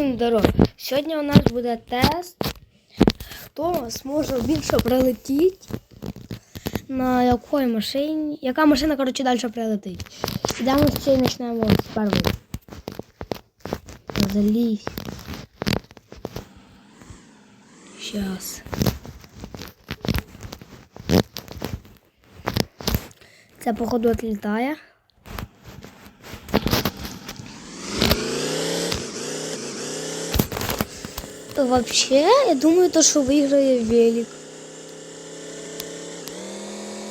Всім здоров. Сьогодні у нас буде тест. Хто зможе більше прилетіти на якої машині. Яка машина, коротше, далі прилетить. Ідемо ще почнемо з першої. Залізь. Щас. Це, походу, відлітає. Вообще, я думаю, то, что выиграет велик.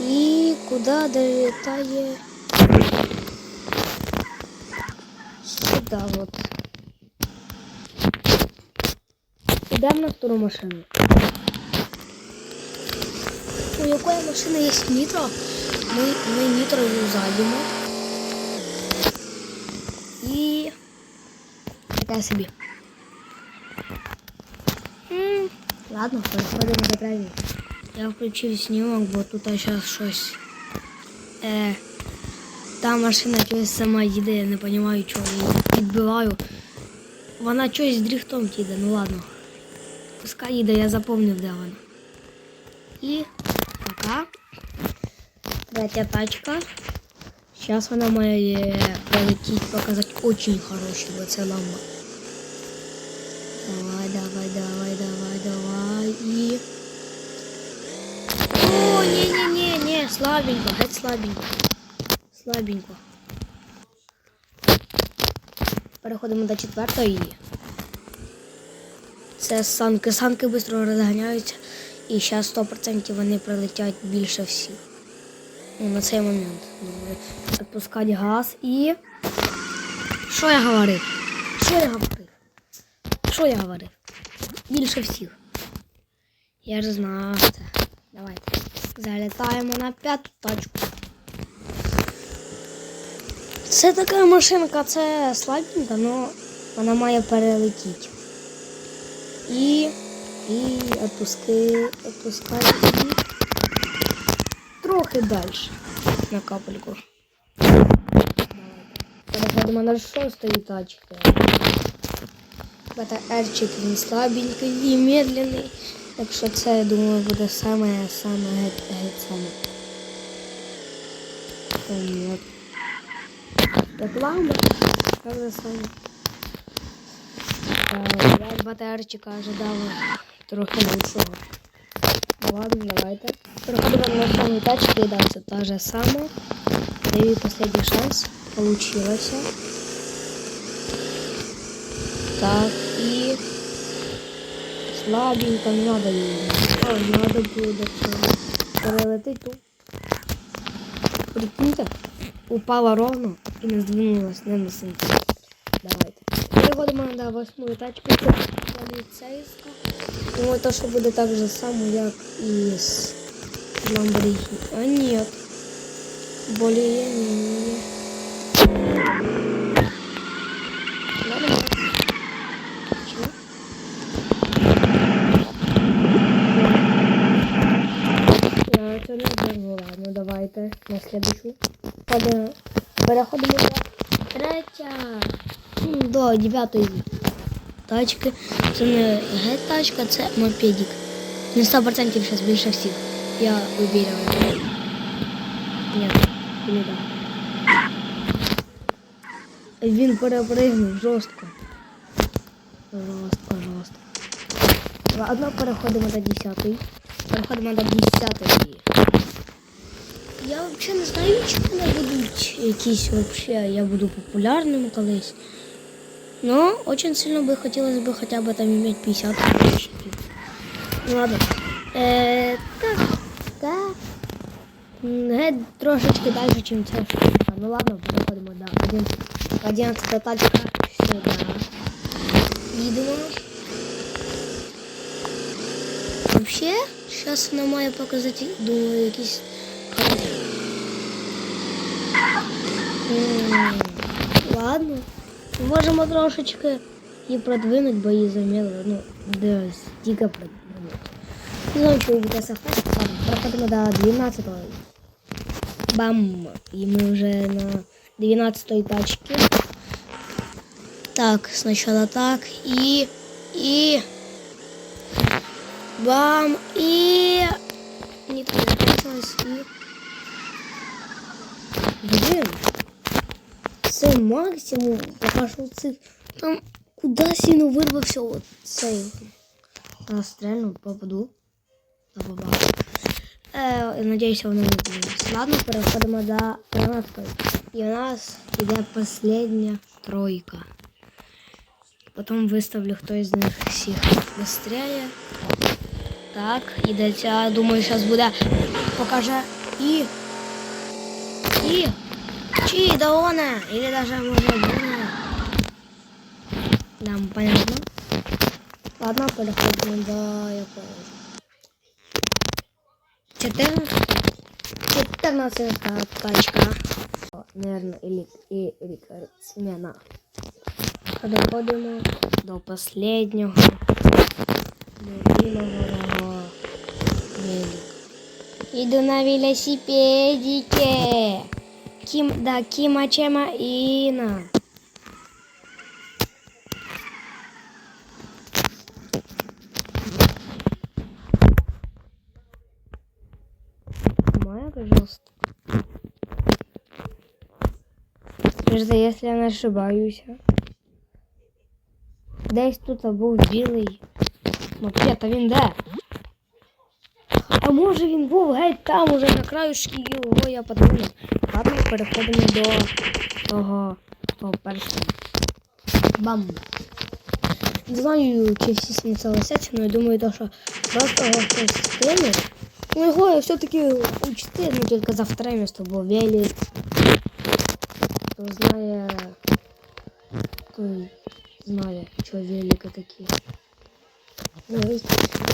И куда долетает? Сюда вот. Идем на вторую машину. У якої машини є нітро? Ми, ми нітро зайдемо. І така собі. Ладно, переходимо до праві. Я включив знімок, бо тут зараз щось. Е, та машина щось сама їде, я не розумію, чого її підбиваю. Вона щось з дріфтом їде, ну ладно. Пускай їде, я запомнив, де вона. І така. Третя тачка. Зараз вона має прилетіти, показати очень хороший, бо це ламба. Давай, давай, давай, давай, давай. І. О, ні, ні, ні, ні, слабенько, геть слабенько. Слабенько. Переходимо до четвертої. Це санки. Санки швидко розганяються. І зараз 100% вони прилетять більше всіх. Ну, на цей момент. Відпускати газ і. Що я говорив? Що я говорив? Що я говорив? Більше всіх. Я ж знав це. Давайте. Залітаємо на п'яту точку. Це така машинка, це слабенька, але вона має перелетіти. І. І відпуски, відпускай і трохи далі на капельку. Переходимо на шостої тачки. БТРчик він слабенький і медленний. Так що це, я думаю, буде саме саме геть саме. Та ні. Як ламба, же саме. Я від БТРчика ожидав трохи лучшого. Ладно, давайте. Переходимо на саму тачку і далі та же саме. Даю последний шанс. Получилось. Так, и слабенько не надо її. О, надо буде перелетить тут. Прикиньте, упала ровно і не здвинулась не на сантиметр. Давайте. Переходимо на восьму тачку. Це поліцейська. Думаю, то, що буде так же само, як і з Lamborghini. А нет. Более не. Ладно. Я это не зробила. Ладно, давайте на. Пере- Переходимо до третя. До дев'ятої тачки. Це не гет-тачка, це мопедик. Не 100% зараз більше всіх. Я уверена. Ні, не так. Він перепригнув жорстко. Жорстко, жорстко. Ладно, переходимо до 10. Переходимо до 10. Я взагалі не знаю, чи мене будуть якісь вообще, я буду популярним колись. Но очень сильно бы хотелось бы хотя бы там иметь 50 подписчиков. Ну ладно. Е, так, так. М, Геть трошечки далі, ніж ця штука. Ну ладно, переходимо до 11. 11 тачка сюди. Їдемо. Вообще, зараз вона має показати, думаю, якісь. М, Ладно. Можемо трошечки її продвинути, бо її заміли. Ну, десь тільки продвинути. Не знаю, чи буде сафет. Ладно, переходимо до 12-го. Бам! І ми вже на 12-й тачці. Так, сначала так и... И... Бам! И... Не так записалось и... Блин! Це максимум покажу цих. Там кудись він вирвався от цей. Настрельну попаду. Та побачу. Е, надіюся, воно не буде. Ладно, переходимо до 13. І у нас іде остання тройка. Потім виставлю, хто із них всіх вистріляє. Так, іде ця, думаю, зараз буде. Покаже і. І. Чи да она, или даже может Дона. Да, понятно. Ладно, переходимо до якого. 14. 14 тачка. Наверное, или, и, или смена. Переходимо до последнього. Любимого велика. Иду на велосипедике. Ким, да, Кима Чема Ина. Моя, пожалуйста. Подожди, если я ошибаюсь. Десь тут був білий. Мопед, а він де? А може він був геть там уже на краюшки його я подумав. Ладно, переходимо до того, того першого. Бам. Не знаю, чи всі ним але я думаю, то, що просто його хтось скине. Ну його я все-таки учти, ну тільки за вторе місто, бо велик. Хто знає, той знає, що велика такі. Ну,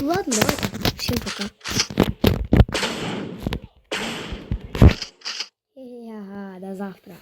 ладно, давайте. Всем пока. завтра.